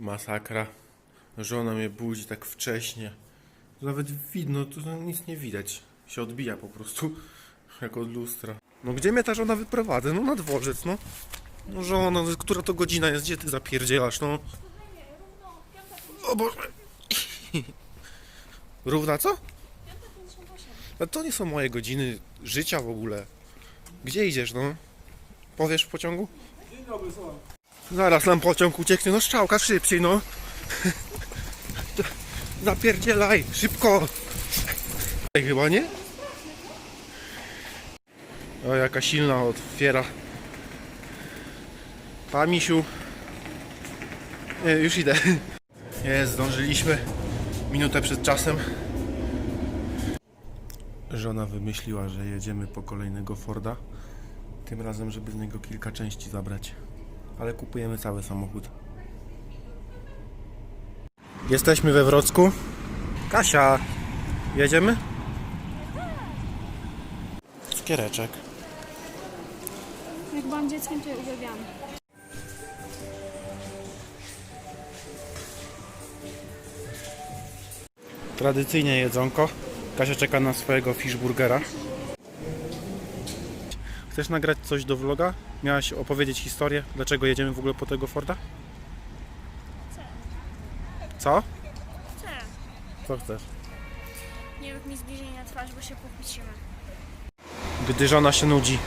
Masakra. Żona mnie budzi tak wcześnie. Nawet widno, to nic nie widać. Się odbija po prostu. Jak od lustra. No gdzie mnie ta żona wyprowadza? No na dworzec, no. No żona, no, która to godzina jest? Gdzie ty zapierdzielasz, no? O Boże. Równa co? A to nie są moje godziny życia w ogóle. Gdzie idziesz, no? Powiesz w pociągu? Dzień dobry, słucham. Zaraz nam pociąg ucieknie, no szczałka szybciej, no. Zapierdzielaj, szybko. Chyba nie? O, jaka silna otwiera. Pa, misiu. Nie, już idę. Jest, zdążyliśmy. Minutę przed czasem. Żona wymyśliła, że jedziemy po kolejnego Forda. Tym razem, żeby z niego kilka części zabrać. Ale kupujemy cały samochód. Jesteśmy we Wrocku. Kasia, jedziemy? Cukiereczek. Jak byłam dzieckiem, to je uwielbiałam. Tradycyjnie jedzonko. Kasia czeka na swojego fishburgera. Chcesz nagrać coś do vloga? Miałaś opowiedzieć historię, dlaczego jedziemy w ogóle po tego Forda? Co? Chcę. Co chcesz? Nie rób mi zbliżeń na twarz, bo się pokłócimy. Gdy żona się nudzi.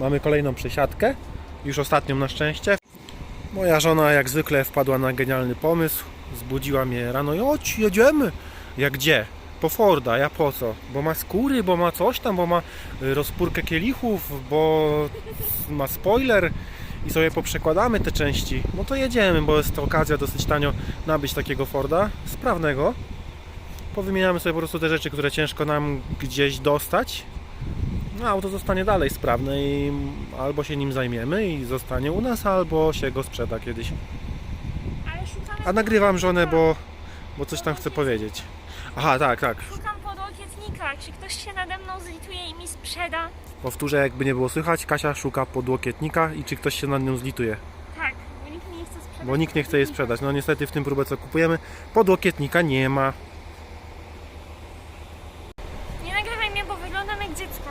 Mamy kolejną przesiadkę, już ostatnią na szczęście. Moja żona jak zwykle wpadła na genialny pomysł, zbudziła mnie rano i chodź, jedziemy. Jak gdzie? Po Forda, ja po co? Bo ma skóry, bo ma coś tam, bo ma y, rozpórkę kielichów, bo ma spoiler i sobie poprzekładamy te części, no to jedziemy, bo jest to okazja dosyć tanio nabyć takiego Forda, sprawnego. Powymieniamy sobie po prostu te rzeczy, które ciężko nam gdzieś dostać. No auto zostanie dalej sprawne i albo się nim zajmiemy i zostanie u nas, albo się go sprzeda kiedyś. A nagrywam żonę, bo, bo coś tam chcę powiedzieć. Aha, tak, tak. Szukam podłokietnika. Czy ktoś się nade mną zlituje i mi sprzeda? Powtórzę, jakby nie było słychać, Kasia szuka podłokietnika i czy ktoś się nad nią zlituje. Tak, bo nikt nie chce sprzedać. Bo nikt nie chce jej sprzedać. No niestety w tym próbę co kupujemy, podłokietnika nie ma. Nie nagrywaj mnie, bo wyglądam jak dziecko.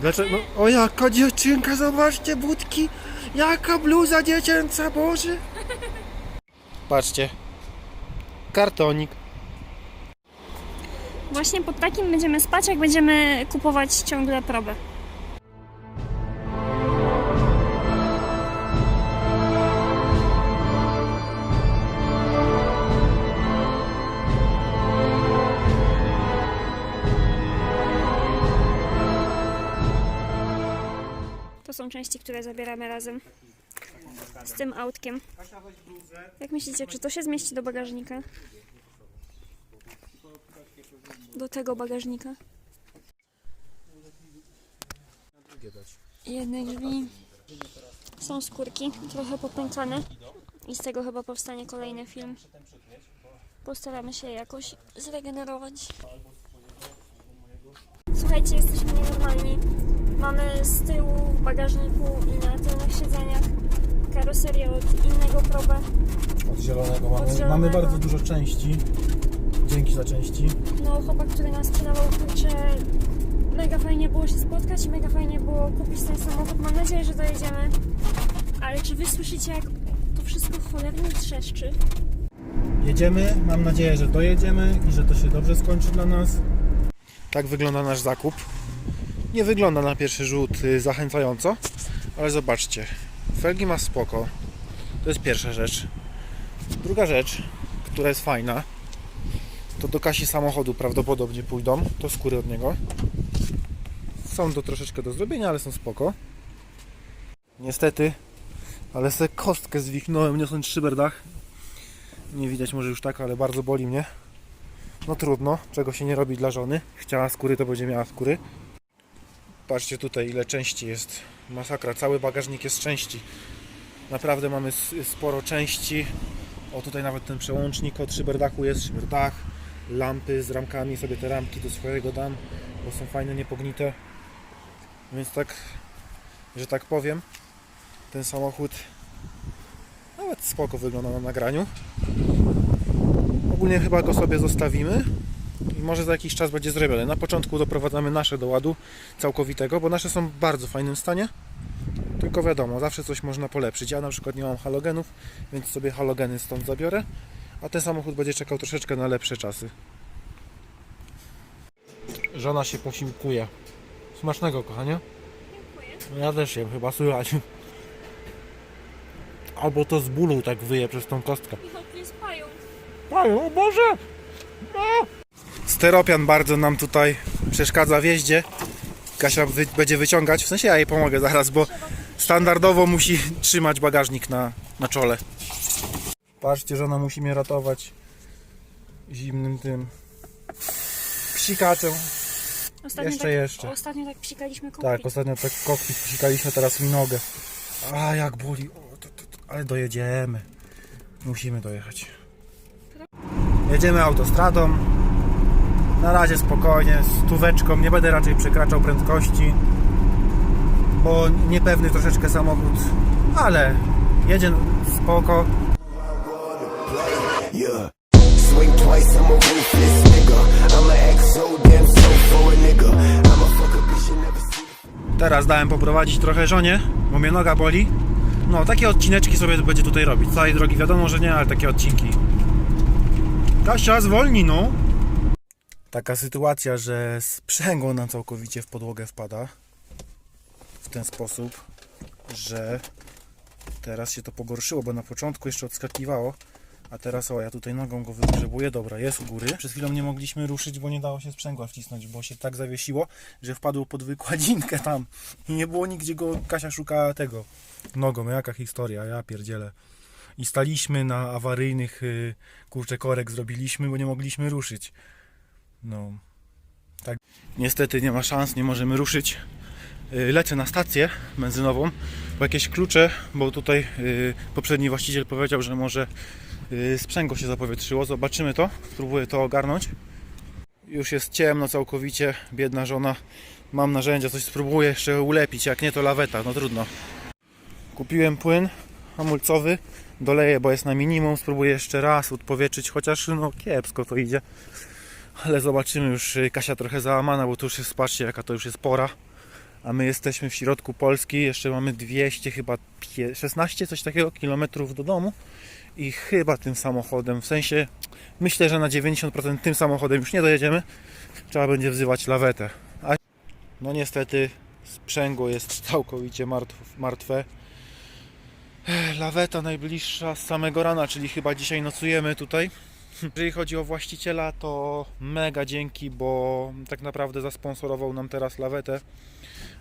Dlaczego? No, o jaka dziewczynka, zobaczcie budki! Jaka bluza dziecięca, Boże! Patrzcie. Kartonik. Właśnie pod takim będziemy spać, jak będziemy kupować ciągle probę. Części, które zabieramy razem z tym autkiem. Jak myślicie, czy to się zmieści do bagażnika? Do tego bagażnika. Jedne drzwi są skórki, trochę popękane i z tego chyba powstanie kolejny film. Postaramy się jakoś zregenerować. Słuchajcie, jesteśmy nienormalni. Mamy z tyłu w bagażniku i na tylnych siedzeniach karoserię od innego probę. Od zielonego Od mamy. zielonego. Mamy bardzo dużo części. Dzięki za części. No, chłopak, który nam sprzedawał kurczę, mega fajnie było się spotkać i mega fajnie było kupić ten samochód. Mam nadzieję, że dojedziemy. Ale czy wy słyszycie, jak to wszystko cholernie trzeszczy? Jedziemy. Mam nadzieję, że dojedziemy i że to się dobrze skończy dla nas. Tak wygląda nasz zakup. Nie wygląda na pierwszy rzut y, zachęcająco, ale zobaczcie. Felgi ma spoko. To jest pierwsza rzecz. Druga rzecz, która jest fajna, to do Kasi samochodu prawdopodobnie pójdą. To skóry od niego. Są to troszeczkę do zrobienia, ale są spoko. Niestety, ale sobie kostkę zwichnąłem niosąc szyberdach. Nie widać może już tak, ale bardzo boli mnie. No trudno, czego się nie robi dla żony. Chciała skóry, to będzie miała skóry. Patrzcie tutaj, ile części jest. Masakra, cały bagażnik jest części. Naprawdę mamy sporo części. O, tutaj nawet ten przełącznik od szyberdachu jest, szyberdach. lampy z ramkami, sobie te ramki do swojego dam, bo są fajne, niepognite. Więc tak, że tak powiem, ten samochód nawet spoko wygląda na nagraniu. Ogólnie chyba go sobie zostawimy i może za jakiś czas będzie zrobione. Na początku doprowadzamy nasze do ładu całkowitego, bo nasze są w bardzo fajnym stanie. Tylko wiadomo, zawsze coś można polepszyć. Ja na przykład nie mam halogenów, więc sobie halogeny stąd zabiorę, a ten samochód będzie czekał troszeczkę na lepsze czasy. Żona się posiłkuje. Smacznego, kochanie. Dziękuję. Ja też jem, chyba słychać. Albo to z bólu tak wyje przez tą kostkę. Michał, tu jest pająk. Oj, o Boże! Steropian bardzo nam tutaj przeszkadza w jeździe. Kasia wy, będzie wyciągać, w sensie ja jej pomogę zaraz, bo standardowo musi trzymać bagażnik na, na czole. Patrzcie, żona musi mnie ratować zimnym tym psikaczem. Ostatnio Jeszcze, tak, jeszcze. Ostatnio tak psikaliśmy kokpit. Tak, ostatnio tak kokpit psikaliśmy, teraz mi nogę. A jak boli, o, to, to, to, ale dojedziemy. Musimy dojechać. Jedziemy autostradą. Na razie spokojnie, z tuweczką. Nie będę raczej przekraczał prędkości, bo niepewny troszeczkę samochód, ale jedzie spoko. Teraz dałem poprowadzić trochę żonie, bo mnie noga boli. No, takie odcineczki sobie będzie tutaj robić. Całej drogi wiadomo, że nie, ale takie odcinki. Kasia, zwolnij no! Taka sytuacja, że sprzęgło nam całkowicie w podłogę wpada. W ten sposób, że teraz się to pogorszyło, bo na początku jeszcze odskakiwało. A teraz o, ja tutaj nogą go wygrzebuję. Dobra, jest u góry. Przed chwilą nie mogliśmy ruszyć, bo nie dało się sprzęgła wcisnąć, bo się tak zawiesiło, że wpadło pod wykładzinkę tam. I nie było nigdzie go, Kasia szukała tego nogą. Jaka historia, ja pierdzielę. I staliśmy na awaryjnych, y, kurczę, korek zrobiliśmy, bo nie mogliśmy ruszyć. No. Tak. Niestety nie ma szans, nie możemy ruszyć. Y, Lecę na stację benzynową po jakieś klucze, bo tutaj y, poprzedni właściciel powiedział, że może y, sprzęgło się zapowietrzyło. Zobaczymy to, spróbuję to ogarnąć. Już jest ciemno całkowicie, biedna żona. Mam narzędzia, coś spróbuję jeszcze ulepić, jak nie to laweta, no trudno. Kupiłem płyn hamulcowy, doleję, bo jest na minimum, spróbuję jeszcze raz odpowietrzyć, chociaż no kiepsko to idzie. Ale zobaczymy już, y, Kasia trochę załamana, bo to już jest, patrzcie jaka to już jest pora. A my jesteśmy w środku Polski, jeszcze mamy 200 chyba pie- 16 coś takiego kilometrów do domu i chyba tym samochodem, w sensie myślę, że na 90% tym samochodem już nie dojedziemy. Trzeba będzie wzywać lawetę. A no niestety sprzęgło jest całkowicie martw, martwe. Laweta najbliższa z samego rana, czyli chyba dzisiaj nocujemy tutaj. Jeżeli chodzi o właściciela, to mega dzięki, bo tak naprawdę zasponsorował nam teraz lawetę.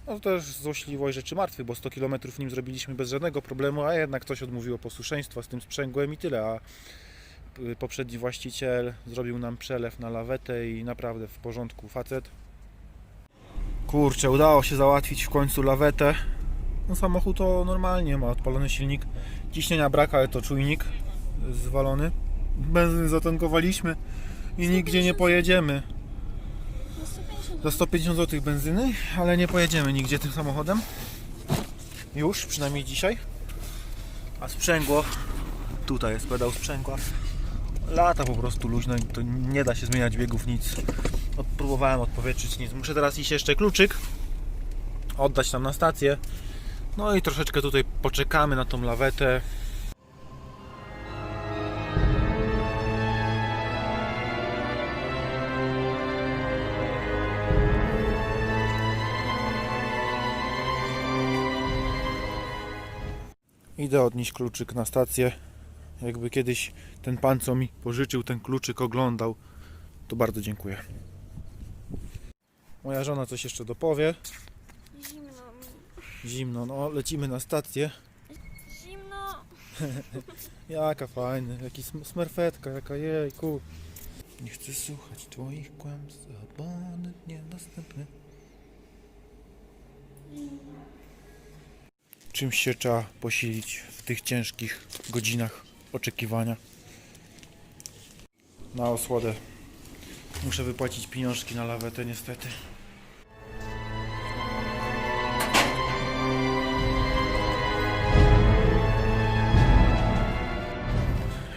No to też złośliwość rzeczy martwych, bo 100 km nim zrobiliśmy bez żadnego problemu, a jednak coś odmówiło posłuszeństwa z tym sprzęgłem i tyle. A y, poprzedni właściciel zrobił nam przelew na lawetę i naprawdę w porządku facet. Kurczę, udało się załatwić w końcu lawetę. No samochód to normalnie ma odpalony silnik. Ciśnienia brak, ale to czujnik zwalony. Benzyny zatankowaliśmy i nigdzie nie pojedziemy. 150 Za 150 zł benzyny, ale nie pojedziemy nigdzie tym samochodem. Już, przynajmniej dzisiaj. A sprzęgło, tutaj jest pedał sprzęgła. Lata po prostu luźno i to nie da się zmieniać biegów, nic. Od- Próbowałem odpowietrzyć, nic. Muszę teraz iść jeszcze kluczyk, oddać tam na stację. No i troszeczkę tutaj poczekamy na tą lawetę. Idę odnieść kluczyk na stację. Jakby kiedyś ten pan, co mi pożyczył ten kluczyk, oglądał, to bardzo dziękuję. Moja żona coś jeszcze dopowie. zimno mi. Zimno, no lecimy na stację. Zimno. Jaka fajna, jaki sm- smerfetka, jaka jejku. Nie chcę słuchać twoich kłamstw, abonent niedostępny. Czymś się trzeba posilić w tych ciężkich godzinach oczekiwania. Na osłodę Muszę wypłacić pieniążki na lawetę niestety.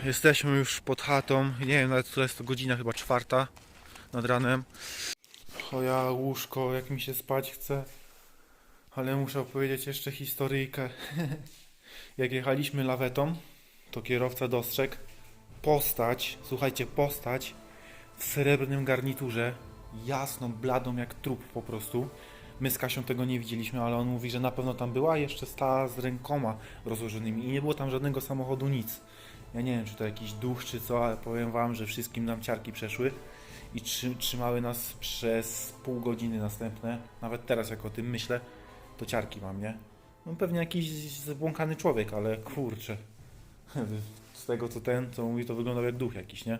Jesteśmy już pod chatą. Nie wiem nawet która jest to godzina, chyba czwarta nad ranem. O łóżko, jak mi się spać chce. Ale muszę opowiedzieć jeszcze historyjkę. jak jechaliśmy lawetą, to kierowca dostrzegł postać, słuchajcie, postać w srebrnym garniturze, jasną, bladą jak trup po prostu. My z Kasią tego nie widzieliśmy, ale on mówi, że na pewno tam była, jeszcze stała z rękoma rozłożonymi i nie było tam żadnego samochodu, nic. Ja nie wiem, czy to jakiś duch, czy co, ale powiem wam, że wszystkim nam ciarki przeszły i trzy, trzymały nas przez pół godziny następne. Nawet teraz, jak o tym myślę, to ciarki mam, nie? No pewnie jakiś zbłąkany człowiek, ale kurczę. Z tego co ten, co mówi, to wyglądał jak duch jakiś, nie?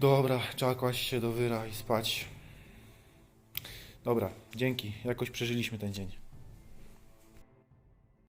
Dobra, trzeba kłaść się do wyra i spać. Dobra, dzięki. Jakoś przeżyliśmy ten dzień.